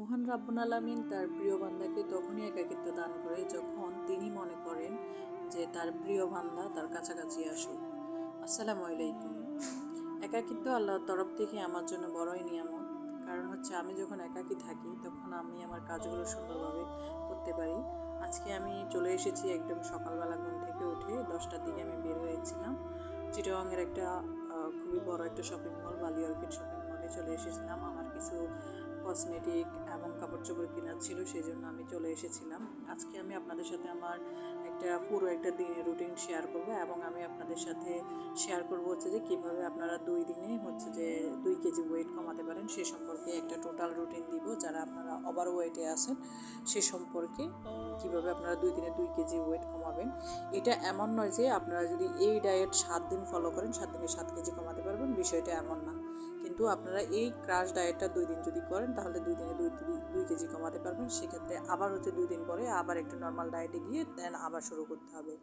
মহান রাব্বুল আলামিন তার প্রিয় বান্দাকে তখনই একাকিত্ব দান করে যখন তিনি মনে করেন যে তার প্রিয় বান্দা তার কাছাকাছি আসুক। আসসালামু আলাইকুম। একাকিত্ব আল্লাহর তরফ থেকে আমার জন্য বড়ই নিয়ামত। কারণ হচ্ছে আমি যখন একাকি থাকি, তখন আমি আমার কাজগুলো সুন্দরভাবে করতে পারি। আজকে আমি চলে এসেছি একদম সকালবেলা ঘুম থেকে উঠে দশটার দিকে আমি বের হয়েছিলাম। চিটাগাংয়ের একটা খুবই বড় একটা শপিং মল বালি অর্কিড শপিং মলে চলে এসেছিলাম। আমার কিছু কসমেটিক এবং কাপড় চোপড় কেনার ছিল সেই জন্য আমি চলে এসেছিলাম। আজকে আমি আপনাদের সাথে আমার একটা পুরো একটা দিনের রুটিন শেয়ার করব এবং আমি আপনাদের সাথে শেয়ার করব হচ্ছে যে কীভাবে আপনারা দুই দিনে হচ্ছে যে দুই কেজি ওয়েট কমাতে পারেন, সে সম্পর্কে একটা টোটাল রুটিন দিব। যারা আপনারা ওভার ওয়েটে আছেন, সে সম্পর্কে কীভাবে আপনারা দুই দিনে দুই কেজি ওয়েট কমাবেন। এটা এমন নয় যে আপনারা যদি এই ডায়েট সাত দিন ফলো করেন, সাত দিনে সাত কেজি কমাতে পারবেন, বিষয়টা এমন না। কিন্তু আপনারা এই ক্রাশ ডায়েটটা দুই দিন যদি করেন, তাহলে দুই দিনে দুই দুই- কেজি কমাতে পারবেন। সেক্ষেত্রে আবার হচ্ছে দুই দিন পরে আবার একটু নর্মাল ডায়েটে গিয়ে দেন আবার শুরু করতে হবে।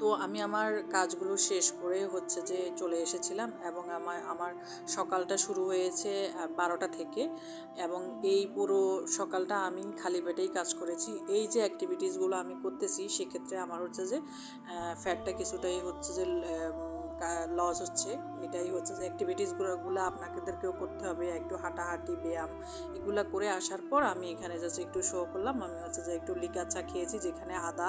তো আমি আমার কাজগুলো শেষ করে হচ্ছে যে চলে এসেছিলাম এবং আমার আমার সকালটা শুরু হয়েছে বারোটা থেকে এবং এই পুরো সকালটা আমি খালি পেটেই কাজ করেছি। এই যে অ্যাক্টিভিটিসগুলো আমি করতেছি, সেক্ষেত্রে আমার হচ্ছে যে ফ্যাটটা কিছুটাই হচ্ছে যে লস হচ্ছে। এটাই হচ্ছে যে অ্যাক্টিভিটিসগুলো গুলো আপনাদেরকেও করতে হবে। একটু হাঁটাহাঁটি, ব্যায়াম, এগুলো করে আসার পর আমি এখানে জাস্ট একটু শো করলাম। আমি হচ্ছে যে একটু লিকার চা খেয়েছি, যেখানে আদা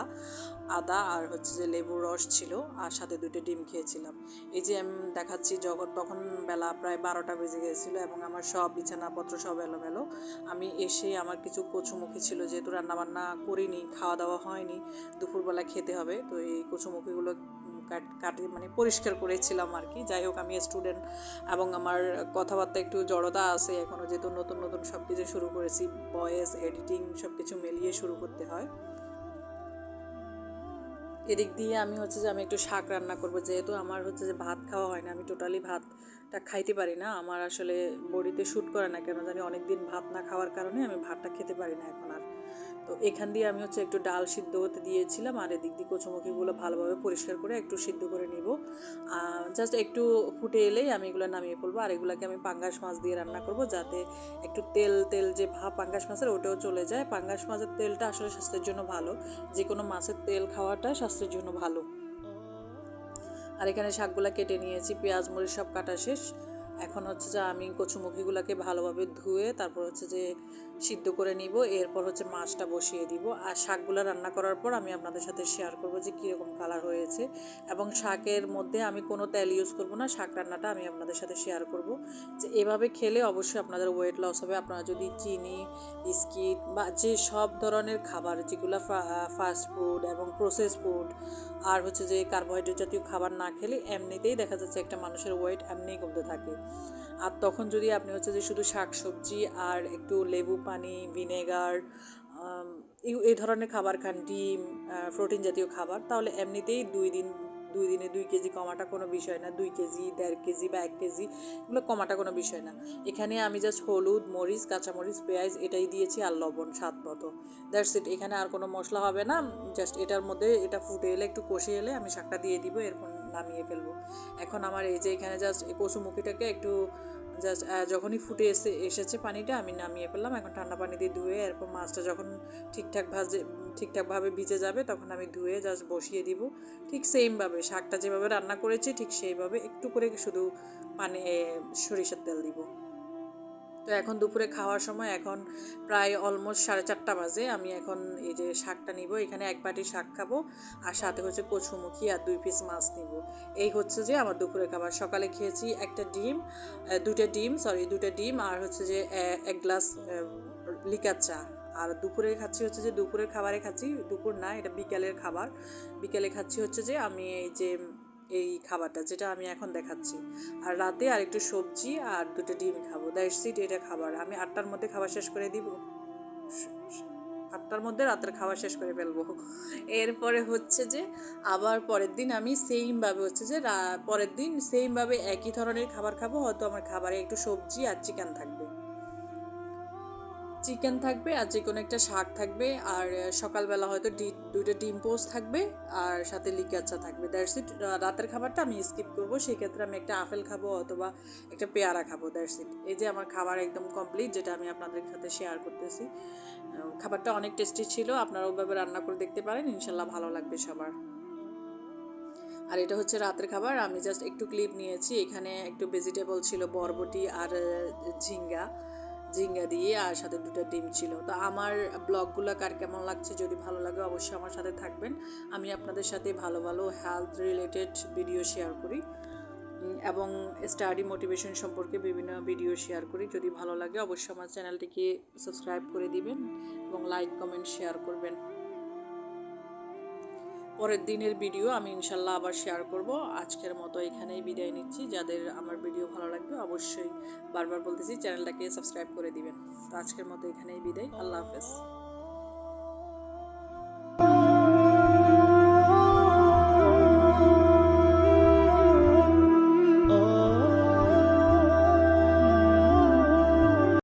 আদা আর হচ্ছে যে লেবুর রস ছিল আর সাথে দুটো ডিম খেয়েছিলাম। এই যে আমি দেখাচ্ছি, জগৎ তখন বেলা প্রায় বারোটা বেজে গিয়েছিল এবং আমার সব বিছানাপত্র সব এলোমেলো। আমি এসে আমার কিছু কচুমুখি ছিল, যেহেতু রান্নাবান্না করিনি খাওয়া দাওয়া হয়নি, দুপুরবেলা খেতে হবে। তো এই কচুমুখিগুলো কাট- মানে পরিষ্কার করেছিলাম আর কি যাই হোক, আমি স্টুডেন্ট এবং আমার কথাবার্তা একটু জড়তা আছে। এখনও যেহেতু নতুন নতুন সব কিছু শুরু করেছি ভয়েস এডিটিং সব কিছু মিলিয়ে শুরু করতে হয়। এদিক দিয়ে আমি হচ্ছে যে আমি একটু শাক রান্না করব। যেহেতু আমার হচ্ছে যে ভাত খাওয়া হয় না, আমি টোটালি ভাতটা খাইতে পারি না। আমার আসলে বডিতে শ্যুট করে না কেন জানি অনেক দিন ভাত না খাওয়ার কারণে আমি ভাতটা খেতে পারি না এখন আর। তো এখান দিয়ে আমি হচ্ছে একটু ডাল সিদ্ধ হতে দিয়েছিলাম আর এদিক দিয়ে কচুমুখিগুলো ভালোভাবে পরিষ্কার করে একটু সিদ্ধ করে নিব। জাস্ট একটু ফুটে এলেই আমি এগুলো নামিয়ে ফেলব আর এগুলোকে আমি পাঙ্গাস মাছ দিয়ে রান্না করব যাতে একটু তেল তেল যে ভাব পাঙ্গাস মাছের ওটাও চলে যায়। পাঙ্গাস মাছের তেলটা আসলে স্বাস্থ্যের জন্য ভালো। যে কোনো মাছের তেল খাওয়াটা স্বাস্থ্যের জন্য ভালো। আর এখানে শাকগুলো কেটে নিয়েছি পেঁয়াজ মরিচ সব কাটা শেষ। এখন হচ্ছে যে আমি কচুমুখিগুলোকে ভালোভাবে ধুয়ে তারপর হচ্ছে যে সিদ্ধ করে নিব, এরপর হচ্ছে মাছটা বসিয়ে দিব। আর শাকগুলো রান্না করার পর আমি আপনাদের সাথে শেয়ার করব যে কীরকম কালার হয়েছে। এবং শাকের মধ্যে আমি কোনো তেল ইউজ করব না, শাক রান্নাটা আমি আপনাদের সাথে শেয়ার করব। যে এভাবে খেলে অবশ্যই আপনাদের ওয়েট লস হবে। আপনারা যদি চিনি বিস্কিট বা যে সব ধরনের খাবার, যেগুলো ফাস্ট ফুড এবং প্রসেস ফুড আর হচ্ছে যে কার্বোহাইড্রেট জাতীয় খাবার না খেলে, এমনিতেই দেখা যাচ্ছে একটা মানুষের ওয়েট এমনিই কমতে থাকে। আর তখন যদি আপনি হচ্ছে যে শুধু শাক সবজি আর একটু লেবু পানি, ভিনেগার এই- ধরনের খাবার খান, ডিম প্রোটিন জাতীয় খাবার, তাহলে এমনিতেই দুই দিন, দুই দিনে দুই কেজি কমাটা কোনো বিষয় না। দুই কেজি, দেড় কেজি বা এক কেজি এগুলো কমাটা কোনো বিষয় না। এখানে আমি জাস্ট হলুদ, মরিচ, কাঁচামরিচ, পেঁয়াজ এটাই দিয়েছি আর লবণ স্বাদ মতো। দ্যাটস ইট এখানে আর কোনো মশলা হবে না। জাস্ট এটার মধ্যে এটা ফুটে এলে, একটু কষে এলে আমি শাকটা দিয়ে দিব এরপর নামিয়ে ফেলব। এখন আমার এই যে এখানে জাস্ট এই কচুমুখিটাকে একটু জাস্ট যখনই ফুটে এসে, এসেছে পানিটা, আমি নামিয়ে ফেললাম। এখন ঠান্ডা পানি দিয়ে ধুয়ে এরপর মাছটা যখন ঠিকঠাক ভাজে, ঠিকঠাকভাবে ভিজে যাবে, তখন আমি ধুয়ে জাস্ট বসিয়ে দিব। ঠিক সেমভাবে শাকটা যেভাবে রান্না করেছি, ঠিক সেইভাবে একটু করে শুধু পানি সরিষার তেল দিব। তো এখন দুপুরে খাওয়ার সময় এখন প্রায় অলমোস্ট সাড়ে চারটা বাজে। আমি এখন এই যে শাকটা নিব, এখানে এক বাটি শাক খাব আর সাথে হচ্ছে কচুমুখি আর দুই পিস মাছ নিব। এই হচ্ছে যে আমার দুপুরে খাবার। সকালে খেয়েছি একটা ডিম দুটো ডিম সরি দুটো ডিম আর হচ্ছে যে এক গ্লাস লিকার চা। আর দুপুরে খাচ্ছি হচ্ছে যে, দুপুরের খাবারে খাচ্ছি, দুপুর না, এটা বিকালের খাবার। বিকালে খাচ্ছি হচ্ছে যে, আমি এই যে এই খাবারটা যেটা আমি এখন দেখাচ্ছি। আর রাতে আর একটু সবজি আর দুটো ডিম খাব। দ্যাটস ইট এটা খাবার। আমি আটটার মধ্যে খাবার শেষ করে দিব। আটটার মধ্যে রাতের খাবার শেষ করে ফেলব। এরপরে হচ্ছে যে, আবার পরের দিন আমি সেইমভাবে হচ্ছে যে পরের দিন সেইমভাবে একই ধরনের খাবার খাব। হয়তো আমার খাবারে একটু সবজি আর চিকেন থাকবে। চিকেন থাকবে আর যে কোনো একটা শাক থাকবে। আর সকালবেলা হয়তো ডি- দুইটা ডিম পোস্ট থাকবে আর সাথে লিকার চা থাকবে। দ্যাটস ইট রাতের খাবারটা আমি স্কিপ করব। সেই ক্ষেত্রে আমি একটা আপেল খাব অথবা একটা পেয়ারা খাব। দ্যাটস ইট এই যে আমার খাবার একদম কমপ্লিট যেটা আমি আপনাদের সাথে শেয়ার করতেছি। খাবারটা অনেক টেস্টি ছিল। আপনারা ওভাবে রান্না করে দেখতে পারেন। ইনশাল্লাহ ভালো লাগবে সবার। আর এটা হচ্ছে রাতের খাবার। আমি জাস্ট একটু ক্লিপ নিয়েছি। এখানে একটু ভেজিটেবল ছিল, বরবটি আর ঝিঙ্গা। ঝিঙ্গা দিয়ে আর সাথে দুটো ডিম ছিল। তো আমার ব্লগগুলো কার কেমন লাগছে যদি ভালো লাগে অবশ্যই আমার সাথে থাকবেন। আমি আপনাদের সাথে ভালো ভালো হেলথ রিলেটেড ভিডিও শেয়ার করি। এবং স্টাডি মোটিভেশন সম্পর্কে বিভিন্ন ভিডিও শেয়ার করি। যদি ভালো লাগে অবশ্যই আমার চ্যানেলটিকে সাবস্ক্রাইব করে দিবেন এবং লাইক কমেন্ট শেয়ার করবেন। পরের দিনের ভিডিও আমি ইনশাল্লাহ আবার শেয়ার করব। আজকের মতো এখানেই বিদায় নিচ্ছি। যাদের আমার ভিডিও ভালো লাগবে অবশ্যই বারবার বলতেছি চ্যানেলটাকে সাবস্ক্রাইব করে দিবেন। তো আজকের মতো এখানেই বিদায়। আল্লাহ হাফেজ।